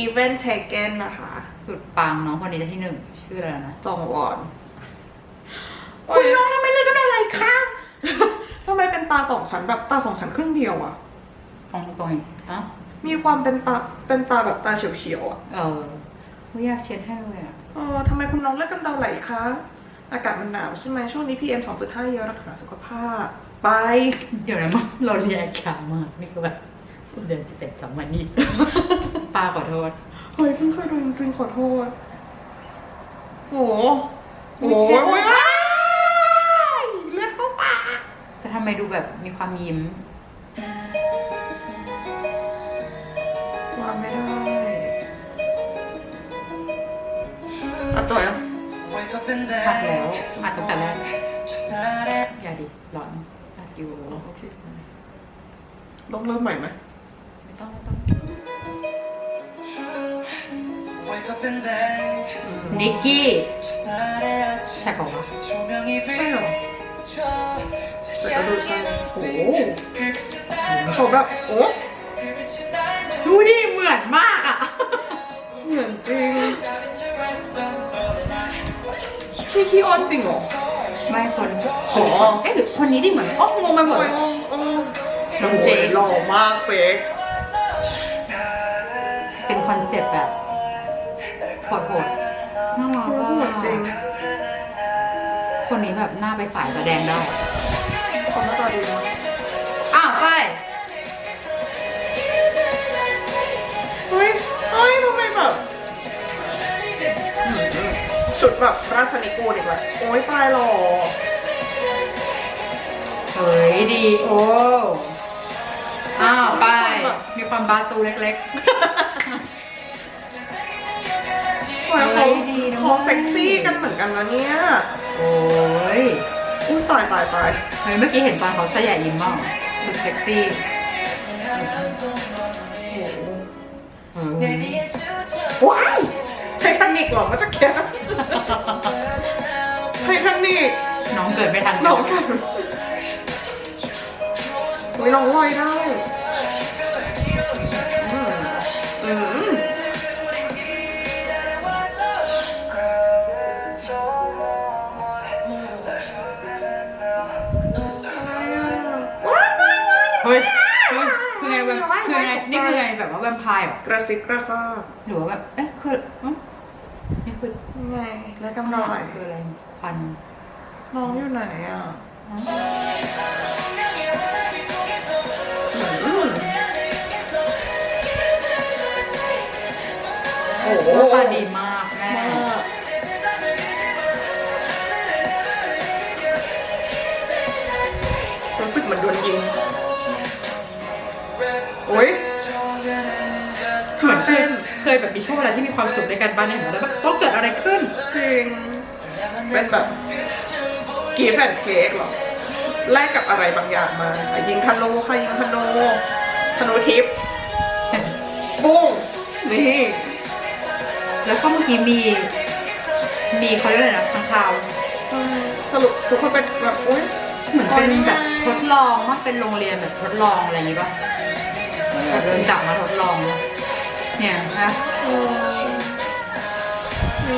Event Taken นะคะสุดปังน้องคนนี้ได้ที่หนึ่งชื่ออะไรนะจองวอน คุณน้องทำไมเลยก็ได้อะไรคะทำไมเป็นตาสองชั้นแบบตาสองชั้นครึ่งเดียวอะของตรงนี้อะมีความเป็นตาเป็นตาแบบตาเฉียวๆอะเออไม่อยากเช็ดให้เลยอะเออทำไมคุณน้องเลือดกำเดาไหลคะ อากาศมันหนาวใช่ไหมช่วงนี้ PM 2.5 เยอะรักษาสุขภาพ ไป เดี๋ยวนะมึงเราเรียกขามากนี่คือแบบเดือนสิบเอ็ดสองวันนี้ ป้าขอโทษ เฮ้ยเพิ่งเคยดูจริงๆขอโทษโหโหไม่เช็ดโอ้ยว้ายเลือดเข้าปากแต่ทำไมดูแบบมีความยิ้มวางไม่ได้อะตัวนะอัดแล้วอัดตั้งแต่แรกอย่าดิร้อนอัดอยู่โอเคต้องเริ่มใหม่ไหมไม่ต้องไม่ต้อง นิกกี้ใช่ของวะใช่เหรอแต่ก็ดูใช่โอ้โหเขาแบบโอ้ดูดิเหมือนมากอะ เหมือนจริงนี่ขี้อ้อนจริงเหรอ ไม่คนอ๋อเอ๊ะหรือคนนี้ดิเหมือนอ้อมงงไปหมดเลยน้องเจนหล่อมากเจ๊กเป็นค อนเซปต์แบบโหดๆน่ารักเหมือนจริงอะคนนี้แบบหน้าไปสายแสดงได้คนหน้าตาดีมากอ้าวไปเฮ้ยเฮ้ยทำไมแบบชุดแบบราชนิกูลอีกแล้วโอ้ยตายหล่อเฮ้ยดีโอ้อ้าวไป มีความบาซูเล็กทำไมเขาเขาเซ็กซี่กันเหมือนกันนะเนี่ยโอ้ยอุ้ยตายตายตายเฮ้ยเมื่อกี้เห็นตอนเขาใส่ใหญ่ยิ้มบ้างสุดเซ็กซี่โอ้โหเออว้าวไททานิกเหรอมื่อตะเกียบไททานิกน้องเกิดไม่ทันน้องเกันอุ้ยน้องลอยได้ แบบว่าแวมไพร์เหรอกระซิบกระซาบหรือว่าแบบเอ๊ะคืออืมนี่คือยังไงแล้วกำลังไหลคืออะไรควันน้องอยู่ไหนอะอ๋ออืมโอ้โหหน้าตาดีมากแม่รู้สึกเหมือนโดนยิงโอ้ย เหมือนเคยเคยแบบมีช่วงเวลาที่มีความสุขด้วยกันบ้างเนี่ยแล้วแบบต้องเกิดอะไรขึ้น จริงเป็นแบบกีฟแอนเค้กเหรอแลกกับอะไรบางอย่างมาอะยิงธนูค่ะยิงธนูธนูทิพย์ปุ้งนี่แล้วก็เมื่อกี้มี มีเขาเรียกอะไรนะข้างคาวอืมสรุปทุกคนเป็นแบบอุ้ยเหมือนเป็นแบบทดลองว่าเป็นโรงเรียนแบบทดลองอะไรอย่างงี้ป่ะ แบบจับมาทดลอง เนี่ยนะ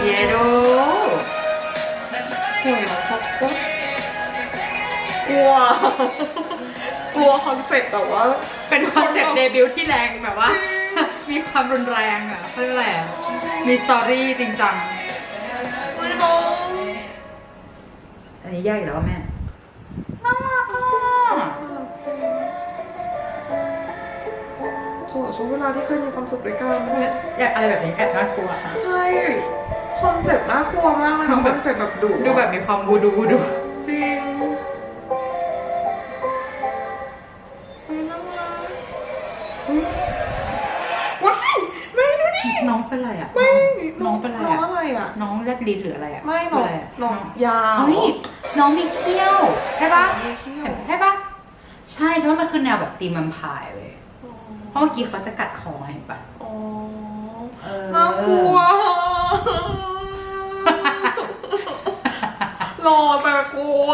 เยโดโอ้ยน้อช็อกก็กลัว กลัวคอนเซ็ปต์แต่ว่าเป็นคอนเซ็ปต์เดบิวต์ที่แรงแบบว่า มีความรุนแรงอะเขาเรียกอะไรอะมีสตอรี่จริงจังอันนี้ยากอีกแล้วแม่ ช่วงเวลาที่เคยมีความสุขด้วยกันอยากอะไรแบบนี้แอบน่ากลัวค่ะใช่คอนเซ็ปต์น่ากลัวมากเลยนะคอนเซ็ปต์แบบดุดูแบบมีความวูดูวูดูจริงไม่น่ารักอุ๊ยว้ายไม่ดูดิน้องเป็นอะไรอะไม่น้องเป็นอะไรน้องอะอะไรอะน้องแรดลิ้นหรืออะไรอะไม่น้องเป็อะไระน้องยาวเฮ้ยน้องมีเขี้ยวใช่ปะมีเขี้ยวใช่ปะใช่ใช่ว่ามันคือแนวแบบตีมันพายเลยเพ ราะเมื่อกี้เขาจะกัดคอเห็นปะอ๋อเออน่ากลัวรอแต่กลัว